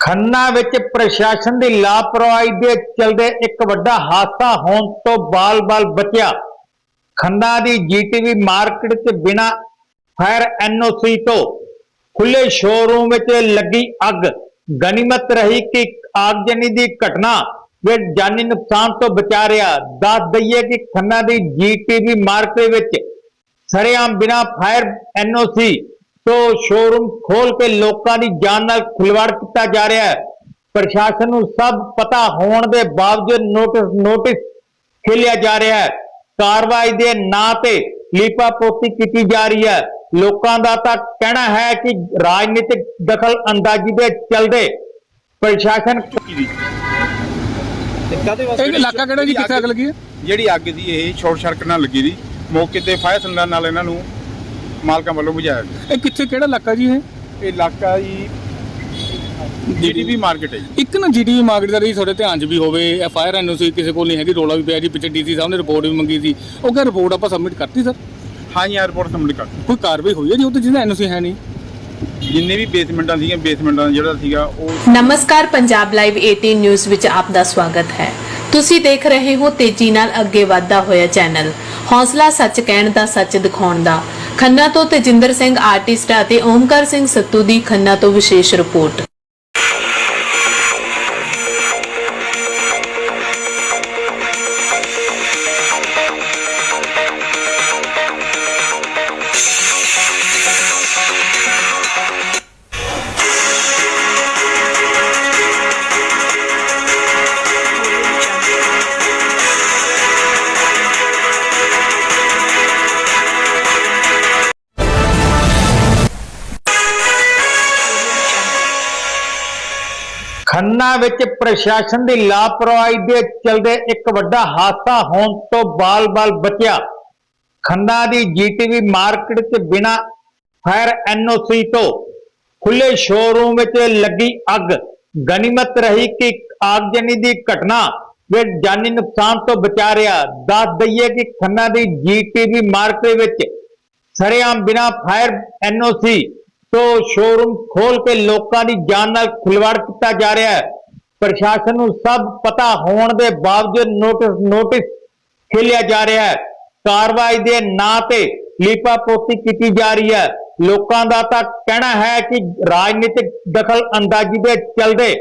ਖੰਨਾ ਵਿੱਚ ਪ੍ਰਸ਼ਾਸਨ ਦੀ ਲਾਪਰਵਾਹੀ ਦੇ ਚਲਦੇ ਇੱਕ ਵੱਡਾ ਹਾਦਸਾ ਹੋਣ ਤੋਂ ਬਾਲ-ਬਾਲ ਬਚਿਆ। ਖੰਨਾ ਦੀ ਜੀਟੀਵੀ ਮਾਰਕੀਟ 'ਚ ਬਿਨਾ ਫਾਇਰ ਐਨਓਸੀ ਤੋਂ ਖੁੱਲੇ ਸ਼ੋਰੂਮ ਵਿੱਚ ਲੱਗੀ ਅੱਗ। ਗਨੀਮਤ ਰਹੀ ਕਿ ਆਗਜਨੀ ਦੀ ਘਟਨਾ ਵਿੱਚ ਜਾਨੀ ਨੁਕਸਾਨ ਤੋਂ ਬਚਾ ਰਿਹਾ। ਦੱਸ ਦਈਏ ਕਿ ਖੰਨਾ ਦੀ ਜੀਟੀਵੀ ਮਾਰਕੀਟ ਵਿੱਚ ਸਰੇਆਮ ਬਿਨਾ ਫਾਇਰ ਐਨਓਸੀ ਤੋਂ ਸ਼ੋਰੂਮ ਖੋਲ ਕੇ ਲੋਕਾਂ ਦੀ ਜਾਨ ਨਾਲ ਖਿਲਵਾੜ ਕੀਤਾ ਜਾ ਰਿਹਾ ਹੈ। ਪ੍ਰਸ਼ਾਸਨ ਨੂੰ ਸਭ ਪਤਾ ਹੋਣ ਦੇ ਬਾਵਜੂਦ ਨੋਟਿਸ ਨੋਟਿਸ ਖੇਲਿਆ ਜਾ ਰਿਹਾ ਹੈ। ਕਾਰਵਾਈ ਦੇ ਨਾਂ ਤੇ ਲੀਪਾਪੋਤੀ ਕੀਤੀ ਜਾ ਰਹੀ ਹੈ। ਲੋਕਾਂ ਦਾ ਤਾਂ ਕਹਿਣਾ ਹੈ ਕਿ ਰਾਜਨੀਤਿਕ ਦਖਲ ਅੰਦਾਜ਼ੀ ਦੇ ਚਲਦੇ ਪ੍ਰਸ਼ਾਸਨ ਇਹ ਇਲਾਕਾ ਕਿਹੜਾ ਜੀ? ਕਿੱਥੇ ਅੱਗ ਲੱਗੀ ਹੈ? ਜਿਹੜੀ ਅੱਗ ਦੀ ਇਹ ਸ਼ਾਰਟ ਸਰਕਟ ਨਾਲ ਲੱਗੀ ਦੀ। ਮੌਕੇ ਤੇ ਫਾਇਰ ਸੰਦਾਂ ਨਾਲ ਇਹਨਾਂ ਨੂੰ ਮਾਲਕਾਂ ਵੱਲੋਂ ਬੁਝਾਇਆ ਗਿਆ। ਇਹ ਕਿੱਥੇ ਕਿਹੜਾ ਇਲਾਕਾ ਜੀ ਇਹ? ਇਹ ਇਲਾਕਾ ਜੀ ਜੀਟੀਬੀ ਮਾਰਕੀਟ ਹੈ ਜੀ। ਇੱਕ ਨਾ ਜੀਡੀਵੀ ਮਾਰਕੀਟ ਦਾ ਰਹੀ ਤੁਹਾਡੇ ਧਿਆਨ 'ਚ ਵੀ ਹੋਵੇ ਐਫ ਆਈ ਆਰ ਐਨਓਸੀ ਕਿਸੇ ਕੋਲ ਨਹੀਂ ਹੈਗੀ ਰੋਲਾ ਵੀ ਪਿਆ ਜੀ ਪਿੱਛੇ ਡੀਸੀ ਸਾਹਿਬ ਨੇ ਰਿਪੋਰਟ ਵੀ ਮੰਗੀ ਸੀ। ਉਹ ਕਹਿੰਦਾ ਰਿਪੋਰਟ ਆਪਾਂ ਸਬਮਿਟ ਕਰਤੀ ਸਰ ਹਾਂ ਜੀ ਰਿਪੋਰਟ ਸਬਮਿਟ ਕਰ ਕੋਈ ਕਾਰਵਾਈ ਹੋਈ ਹੈ ਜੀ ਉਹ ਤੇ ਜਿਹਦਾ ਐਨਓਸੀ ਹੈ ਨਹੀਂ? ਜਿੰਨੇ ਵੀ ਬੇਸਮੈਂਟਾਂ ਸੀਗੀਆਂ ਬੇਸਮੈਂਟਾਂ ਦਾ ਜਿਹੜਾ ਸੀਗਾ ਉਹ ਨਮਸਕਾਰ ਪੰਜਾਬ ਲਾਈਵ 18 ਨਿਊਜ਼ ਵਿੱਚ ਆਪ ਦਾ ਸਵਾਗਤ ਹੈ। ਤੁਸੀਂ ਦੇਖ ਰਹੇ ਹੋ ਤੇਜ਼ੀ ਨਾਲ ਅੱਗੇ ਵਧਦਾ ਹੋਇਆ ਚੈਨਲ ਹੌਸਲਾ ਸੱਚ ਕਹਿਣ ਦਾ, ਸੱਚ ਦਿਖਾਉਣ ਦਾ। ਖੰਨਾ ਤੋਂ ਤੇਜਿੰਦਰ ਸਿੰਘ ਆਰਟਿਸਟ ਅਤੇ ਓਮਕਾਰ ਸਿੰਘ ਸੱਤੂ ਦੀ ਖੰਨਾ ਤੋਂ ਵਿਸ਼ੇਸ਼ ਰਿਪੋਰਟ। ਖੰਨਾ ਵਿੱਚ ਪ੍ਰਸ਼ਾਸਨ ਦੀ ਲਾਪਰਵਾਹੀ ਦੇ ਚਲਦੇ ਇੱਕ ਵੱਡਾ ਹਾਦਸਾ ਹੋਣ ਤੋਂ ਬਾਲ-ਬਾਲ ਬਚਿਆ। ਖੰਨਾ ਦੀ ਜੀਟੀਵੀ ਮਾਰਕੀਟ 'ਚ ਬਿਨਾ ਫਾਇਰ ਐਨਓਸੀ ਤੋਂ ਖੁੱਲੇ ਸ਼ੋਰੂਮ ਵਿੱਚ ਲੱਗੀ ਅੱਗ। ਗਨੀਮਤ ਰਹੀ ਕਿ ਆਗਜਨੀ ਦੀ ਘਟਨਾ ਵਿੱਚ ਜਾਨੀ ਨੁਕਸਾਨ ਤੋਂ ਬਚਾ ਰਿਹਾ। ਦੱਸ ਦਈਏ ਕਿ ਖੰਨਾ ਦੀ ਜੀਟੀਵੀ ਮਾਰਕੀਟ ਵਿੱਚ ਸਰੇਆਮ ਬਿਨਾ ਫਾਇਰ ਐਨਓਸੀ ਤੋਂ ਸ਼ੋਰੂਮ ਖੋਲ ਕੇ ਲੋਕਾਂ ਦੀ ਜਾਨ ਨਾਲ ਖਿਲਵਾੜ ਕੀਤਾ ਜਾ ਰਿਹਾ ਹੈ। ਪ੍ਰਸ਼ਾਸਨ ਨੂੰ ਸਭ ਪਤਾ ਹੋਣ ਦੇ ਬਾਵਜੂਦ ਨੋਟਿਸ ਨੋਟਿਸ ਖੇਲਿਆ ਜਾ ਰਿਹਾ ਹੈ। ਕਾਰਵਾਈ ਦੇ ਨਾਂ ਤੇ ਲੀਪਾਪੋਤੀ ਕੀਤੀ ਜਾ ਰਹੀ ਹੈ। ਲੋਕਾਂ ਦਾ ਤਾਂ ਕਹਿਣਾ ਹੈ ਕਿ ਰਾਜਨੀਤਿਕ ਦਖਲ ਅੰਦਾਜ਼ੀ ਦੇ ਚਲਦੇ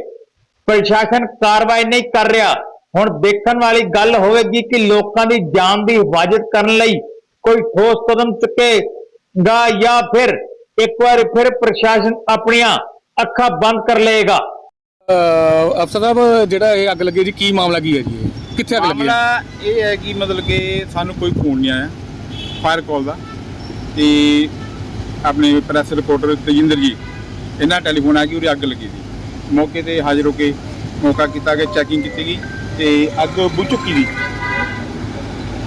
ਪ੍ਰਸ਼ਾਸਨ ਕਾਰਵਾਈ ਨਹੀਂ ਕਰ ਰਿਹਾ। ਹੁਣ ਦੇਖਣ ਵਾਲੀ ਗੱਲ ਹੋਵੇਗੀ ਕਿ ਲੋਕਾਂ ਦੀ ਜਾਨ ਦੀ ਹਿਫਾਜ਼ਤ ਕਰਨ ਲਈ ਕੋਈ ਠੋਸ ਕਦਮ ਚੁੱਕੇਗਾ ਜਾਂ ਫਿਰ ਇੱਕ ਵਾਰ ਫਿਰ ਪ੍ਰਸ਼ਾਸਨ ਆਪਣੀਆਂ ਅੱਖਾਂ ਬੰਦ ਕਰ ਲਏਗਾ। ਅਫਸਰ ਸਾਹਿਬ ਜਿਹੜਾ ਇਹ ਅੱਗ ਲੱਗੀ ਜੀ ਕੀ ਮਾਮਲਾ ਕੀ ਹੈ ਜੀ? ਇਹ? ਕਿੱਥੇ ਅੱਗ ਲੱਗੀ ਹੈ? ਮਾਮਲਾ ਇਹ ਹੈ ਕਿ ਮਤਲਬ ਕਿ ਸਾਨੂੰ ਕੋਈ ਫੋਨ ਨਹੀਂ ਆਇਆ ਫਾਇਰ ਕਾਲ ਦਾ। ਤੇ ਆਪਣੇ ਪ੍ਰੈਸ ਰਿਪੋਰਟਰ ਤੇਜਿੰਦਰ ਜੀ ਇਹਨਾਂ ਟੈਲੀਫੋਨ ਆ ਕਿ ਉਰੇ ਅੱਗ ਲੱਗੀ ਸੀ। ਮੌਕੇ ਤੇ ਹਾਜ਼ਰ ਹੋ ਕੇ ਮੌਕਾ ਕੀਤਾ ਕਿ ਚੈਕਿੰਗ ਕੀਤੀ ਗਈ ਤੇ ਅੱਗ ਬੁਝ ਚੁੱਕੀ ਸੀ।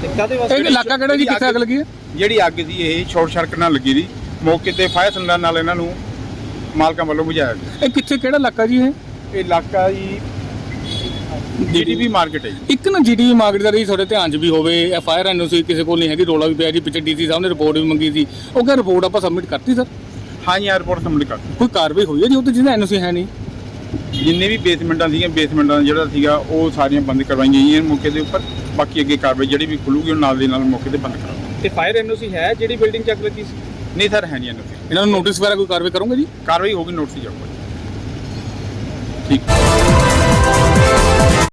ਤੇ ਕਾਦੇ ਇਹ ਇਲਾਕਾ ਕਿਹੜਾ ਜੀ? ਕਿੱਥੇ ਅੱਗ ਲੱਗੀ ਹੈ? ਜਿਹੜੀ ਅੱਗ ਸੀ ਇਹ ਸ਼ਾਰਟ ਸਰਕਟ ਨਾਲ ਲੱਗੀ ਸੀ। ਮੌਕੇ ਤੇ ਫਾਇਰ ਸੰਦਾਂ ਨਾਲ ਇਹਨਾਂ ਨੂੰ ਮਾਲਕਾਂ ਵੱਲੋਂ ਬੁਝਾਇਆ ਗਿਆ। ਇਹ ਕਿੱਥੇ ਕਿਹੜਾ ਇਲਾਕਾ ਜੀ ਇਹ? ਇਹ ਇਲਾਕਾ ਜੀ ਜੀਟੀਬੀ ਮਾਰਕੀਟ ਹੈ ਜੀ। ਇੱਕ ਨਾ ਜੀਡੀਵੀ ਮਾਰਕੀਟ ਦਾ ਰਹੀ ਤੁਹਾਡੇ ਧਿਆਨ 'ਚ ਵੀ ਹੋਵੇ ਐਫ ਆਈ ਆਰ ਐਨਓਸੀ ਕਿਸੇ ਕੋਲ ਨਹੀਂ ਹੈਗੀ ਰੋਲਾ ਵੀ ਪਿਆ ਜੀ ਪਿੱਛੇ ਡੀਸੀ ਸਾਹਿਬ ਨੇ ਰਿਪੋਰਟ ਵੀ ਮੰਗੀ ਸੀ। ਉਹ ਕਹਿੰਦਾ ਰਿਪੋਰਟ ਆਪਾਂ ਸਬਮਿਟ ਕਰਤੀ ਸਰ ਹਾਂ ਜੀ ਰਿਪੋਰਟ ਸਬਮਿਟ ਕਰ ਕੋਈ ਕਾਰਵਾਈ ਹੋਈ ਹੈ ਜੀ ਉਹ ਤੇ ਜਿਹਦਾ ਐਨਓਸੀ ਹੈ ਨਹੀਂ। ਜਿੰਨੇ ਵੀ ਬੇਸਮੈਂਟਾਂ ਸੀਗੀਆਂ ਬੇਸਮੈਂਟਾਂ ਦਾ ਜਿਹੜਾ ਸੀਗਾ ਉਹ ਸਾਰੀਆਂ ਬੰਦ ਕਰਵਾਈਆਂ ਗਈਆਂ ਮੌਕੇ ਦੇ ਉੱਪਰ। ਬਾਕੀ ਅੱਗੇ ਕਾਰਵਾਈ ਜਿਹੜੀ ਵੀ ਖੁੱਲੂਗੀ ਉਹ ਨਾਲ ਦੇ ਨਾਲ ਮੌਕੇ ਤੇ ਬੰਦ ਕਰਾਂਗੇ। ਤੇ ਫਾਇਰ ਐਨਓਸੀ ਹੈ ਜਿਹੜੀ ਬਿਲਡਿੰਗ ਚੱਕ ਲੱਗੀ ਸੀ? ਨਹੀਂ ਸਰ ਹੈ ਨਹੀਂ ਇਹਨਾਂ ਤੇ ਇਹਨਾਂ ਨੂੰ ਨੋਟਿਸ ਵਗੈਰਾ ਕੋਈ ਕਾਰਵਾਈ ਕਰੋਗੇ ਜੀ? ਕਾਰਵਾਈ ਹੋਗੀ ਨੋਟਿਸ ਜਾਊਗਾ। ਠੀਕ।